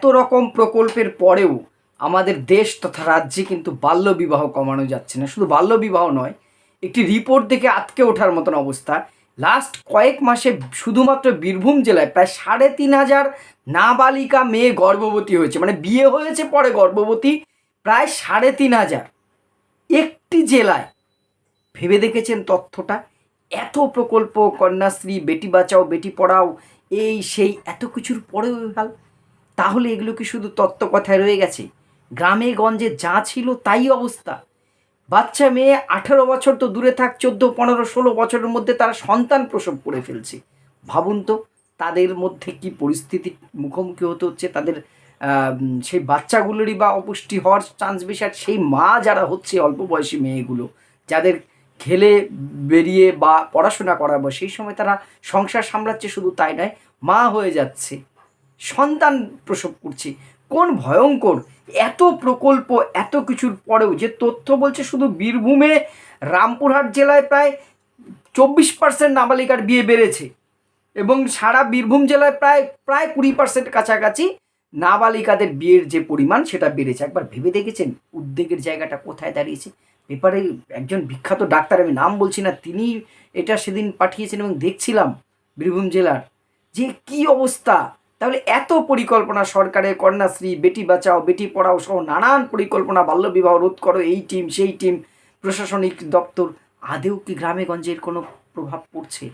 এত রকম প্রকল্পের পরেও আমাদের দেশ তথা রাজ্যে কিন্তু বাল্যবিবাহ কমানো যাচ্ছে না। শুধু বাল্যবিবাহ নয়, একটি রিপোর্ট দেখে আটকে ওঠার মতন অবস্থা। লাস্ট কয়েক মাসে শুধুমাত্র বীরভূম জেলায় প্রায় সাড়ে তিন হাজার নাবালিকা মেয়ে গর্ভবতী হয়েছে। মানে বিয়ে হয়েছে, পরে গর্ভবতী, প্রায় সাড়ে তিন হাজার। একটি জেলায় ভেবে দেখেছেন তথ্যটা? এত প্রকল্প, কন্যাশ্রী, বেটি বাঁচাও, বেটি পড়াও, এই, সেই, এত কিছুর পরেও হাল। তাহলে এগুলো কি শুধু তত্ত্ব কথায় রয়ে গেছে? গ্রামে গঞ্জে যা ছিল তাই অবস্থা। বাচ্চা মেয়ে আঠেরো বছর তো দূরে থাক, চোদ্দ, পনেরো, ষোলো বছরের মধ্যে তারা সন্তান প্রসব করে ফেলছে। ভাবুন তো, তাদের মধ্যে কি পরিস্থিতির মুখোমুখি হতে হচ্ছে? তাদের সেই বাচ্চাগুলোরই বা অপুষ্টি হওয়ার চান্স বেশি আর সেই মা যারা হচ্ছে অল্প বয়সী মেয়েগুলো, যাদের খেলে বেরিয়ে বা পড়াশোনা করাবো সেই সময় তারা সংসার সামলাচ্ছে শুধু তাই নয়, মা হয়ে যাচ্ছে। সন্তান প্রসব করছে। কোন ভয়ঙ্কর? এত প্রকল্প, এত কিছুর পরেও যে তথ্য বলছে শুধু বীরভূমে, রামপুরহাট জেলায় প্রায় চব্বিশ পার্সেন্ট নাবালিকার বিয়ে বেড়েছে এবং সারা বীরভূম জেলায় প্রায় প্রায় কুড়ি পার্সেন্ট কাছাকাছি নাবালিকাদের বিয়ের যে পরিমাণ সেটা বেড়েছে। একবার ভেবে দেখেছেন উদ্বেগের জায়গাটা কোথায় দাঁড়িয়েছে? পেপারে একজন বিখ্যাত ডাক্তার, আমি নাম বলছি না, তিনি এটা সেদিন পাঠিয়েছেন এবং দেখছিলাম বীরভূম জেলার যে কি অবস্থা। তাহলে এত পরিকল্পনা সরকারের কন্যাশ্রী, বেটি বাঁচাও, বেটি পড়াও সহ নানান পরিকল্পনা বাল্যবিবাহ রোধ করো, এই টিম, সেই টিম, প্রশাসনিক দপ্তর। আদেও কি গ্রামে এর কোনো প্রভাব পড়ছে?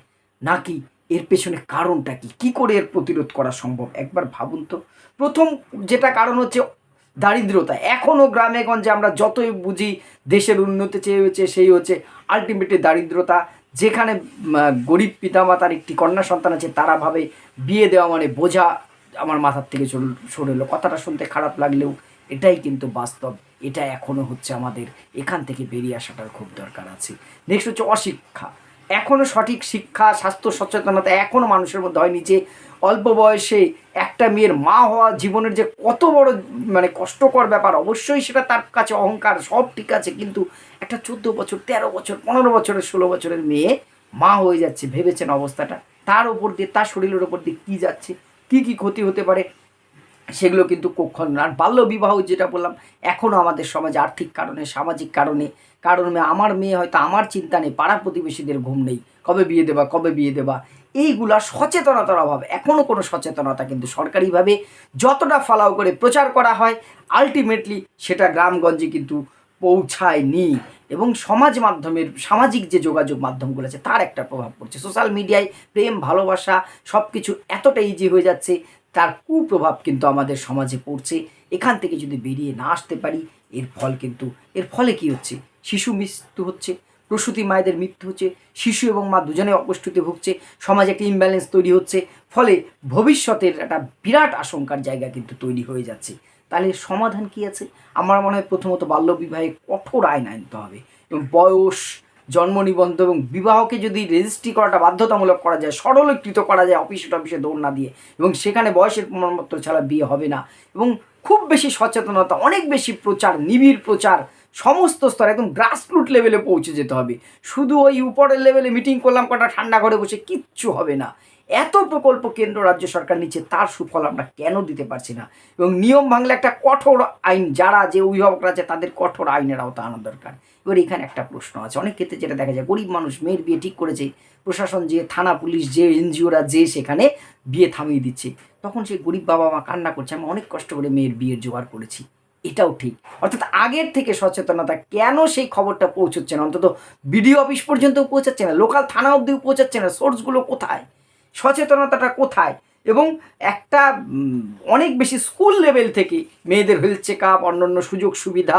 নাকি এর পেছনে কারণটা কি? কী করে এর প্রতিরোধ করা সম্ভব? একবার ভাবুন তো। প্রথম যেটা কারণ হচ্ছে দারিদ্রতা। এখনও গ্রামে গঞ্জে আমরা যতই বুঝি দেশের উন্নতি চেয়ে হচ্ছে, সেই হচ্ছে আলটিমেটলি দারিদ্রতা। যেখানে গরিব পিতামাতার একটি কন্যা সন্তান আছে, তারা ভাবে বিয়ে দেওয়া মানে বোঝা আমার মাথার থেকে সরে এলো কথাটা শুনতে খারাপ লাগলেও এটাই কিন্তু বাস্তব। এটা এখনও হচ্ছে আমাদের এখান থেকে বেরিয়ে আসাটার খুব দরকার আছে। নেক্সট হচ্ছে অশিক্ষা। এখনও সঠিক শিক্ষা, স্বাস্থ্য সচেতনতা এখনও মানুষের মধ্যে হয়নি যে অল্প বয়সে একটা মেয়ের মা হওয়া জীবনের যে কত বড় মানে কষ্টকর ব্যাপার, অবশ্যই সেটা তার কাছে অহংকার, সব ঠিক আছে, কিন্তু একটা চোদ্দ বছর, তেরো বছর, পনেরো বছরের, ষোলো বছরের মেয়ে মা হয়ে যাচ্ছে, ভেবেছেন অবস্থাটা। তার ওপর দিয়ে, তার শরীরের ওপর দিয়ে কী যাচ্ছে, কী কী ক্ষতি হতে পারে সেগুলো কিন্তু কখন আর বাল্য বিবাহ যেটা বললাম, এখনও আমাদের সমাজে আর্থিক কারণে, সামাজিক কারণে কারণে আমার মেয়ে হয়তো আমার চিন্তা নেই, পাড়া প্রতিবেশীদের ঘুম নেই, কবে বিয়ে দেবা, কবে বিয়ে দেবা, এইগুলা সচেতনতার অভাব। এখনও কোনো সচেতনতা কিন্তু সরকারিভাবে যতটা ফলাও করে প্রচার করা হয় আলটিমেটলি সেটা গ্রামগঞ্জে কিন্তু পৌঁছায়নি এবং সমাজ মাধ্যমের, সামাজিক যে যোগাযোগ মাধ্যমগুলো আছে, তার একটা প্রভাব পড়ছে। সোশ্যাল মিডিয়ায় প্রেম, ভালোবাসা সব কিছু এতটা ইজি হয়ে যাচ্ছে তার কুপ্রভাব কিন্তু আমাদের সমাজে পড়ছে। এখান থেকে যদি বেরিয়ে না আসতে পারি, এর ফল কিন্তু, এর ফলে কি হচ্ছে? শিশু মৃত্যু হচ্ছে, প্রসূতি মায়েদের মৃত্যু হচ্ছে, শিশু এবং মা দুজনে অপুষ্টিতে ভুগছে, সমাজে একটা ইমব্যালেন্স তৈরি হচ্ছে, ফলে ভবিষ্যতের একটা বিরাট আশঙ্কার জায়গা কিন্তু তৈরি হয়ে যাচ্ছে। তাহলে সমাধান কি আছে? আমার মনে হয় প্রথমত বাল্যবিবাহে কঠোর আইন আনতে হবে এবং বয়স জন্ম নিবন্ধ এবং বিবাহকে যদি রেজিস্ট্রি করাটা বাধ্যতামূলক করা যায়, সরলীকৃত করা যায় অফিসে টফিসে দৌড় না দিয়ে এবং সেখানে বয়সের প্রমাণপত্র ছাড়া বিয়ে হবে না এবং খুব বেশি সচেতনতা, অনেক বেশি প্রচার, নিবিড় প্রচার সমস্ত স্তর একদম গ্রাসরুট লেভেলে পৌঁছে যেতে হবে। শুধু ওই উপরের লেভেলে মিটিং করলাম, কটা ঠান্ডা ঘরে বসে কিচ্ছু হবে না। এত প্রকল্প কেন্দ্র রাজ্য সরকার নিচ্ছে, তার সুফল আমরা কেন দিতে পারছি না? এবং নিয়ম ভাঙলে একটা কঠোর আইন, যারা যে অভিভাবকরা আছে, তাদের কঠোর আইনের আওতা আনা দরকার। এবার এখানে একটা প্রশ্ন আছে। অনেক ক্ষেত্রে যেটা দেখা যায়, গরিব মানুষ মেয়ের বিয়ে ঠিক করেছে, প্রশাসন যে থানা পুলিশ যে, এনজিওরা যে সেখানে বিয়ে থামিয়ে দিচ্ছে। তখন সেই গরিব বাবা মা কান্না করছে। আমি অনেক কষ্ট করে মেয়ের বিয়ের জোগাড় করেছি। এটাও ঠিক। অর্থাৎ আগের থেকে সচেতনতা কেন সেই খবরটা পৌঁছচ্ছে না? অন্তত বিডিও অফিস পর্যন্ত পৌঁছাচ্ছে না? লোকাল থানা অবধিও পৌঁছাচ্ছে না? সোর্সগুলো কোথায়? সচেতনতাটা কোথায়? এবং একটা অনেক বেশি স্কুল লেভেল থেকে মেয়েদের হেলথ চেক আপ অন্যান্য সুযোগ সুবিধা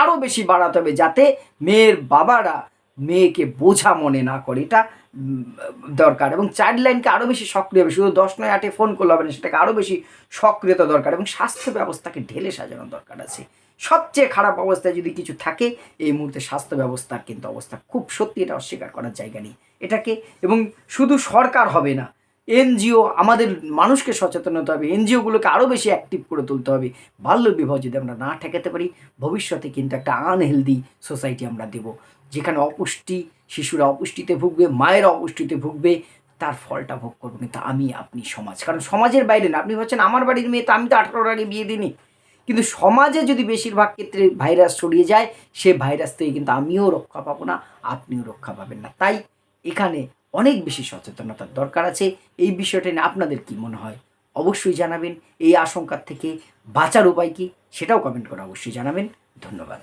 আরও বেশি বাড়াতে হবে যাতে মেয়ের বাবারা মেয়েকে বোঝা মনে না করে। এটা দরকার। এবং চাইল্ড লাইনকে আরও বেশি সক্রিয় হবে। শুধু দশ নয়, আটে ফোন করলে হবে না, সেটাকে আরও বেশি সক্রিয়তা দরকার এবং স্বাস্থ্য ব্যবস্থাকে ঢেলে সাজানোর দরকার আছে। সবচেয়ে খারাপ অবস্থায় যদি কিছু থাকে, এই মুহূর্তে স্বাস্থ্য ব্যবস্থার কিন্তু অবস্থা খুব সত্যি এটা অস্বীকার করার জায়গা নেই। এটাকে, এবং শুধু সরকার হবে না এনজিও, আমাদের মানুষকে সচেতন হতে হবে, এনজিওগুলোকে আরও বেশি অ্যাক্টিভ করে তুলতে হবে। বাল্য বিবাহ যদি আমরা না ঠেকাতে পারি, ভবিষ্যতে কিন্তু একটা আনহেলদি সোসাইটি আমরা দেব, যেখানে অপুষ্টি, শিশুরা অপুষ্টিতে ভুগবে, মায়েরা অপুষ্টিতে ভুগবে, তার ফলটা ভোগ করব। কিন্তু আমি, আপনি সমাজ, কারণ সমাজের বাইরে না, আপনি বলছেন আমার বাড়ির মেয়ে তো আমি তো আঠারোর আগে বিয়ে দিইনি। কিন্তু সমাজে যদি বেশিরভাগ ক্ষেত্রে ভাইরাস ছড়িয়ে যায়, সে ভাইরাস থেকে কিন্তু আমিও রক্ষা পাবো না, আপনিও রক্ষা পাবেন না। তাই এখানে অনেক বেশি সচেতনতার দরকার আছে। এই বিষয়টা নিয়ে আপনাদের কি মনে হয়? অবশ্যই জানাবেন। এই আশঙ্কার থেকে বাঁচার উপায় কী? সেটাও কমেন্ট করে অবশ্যই জানাবেন। ধন্যবাদ।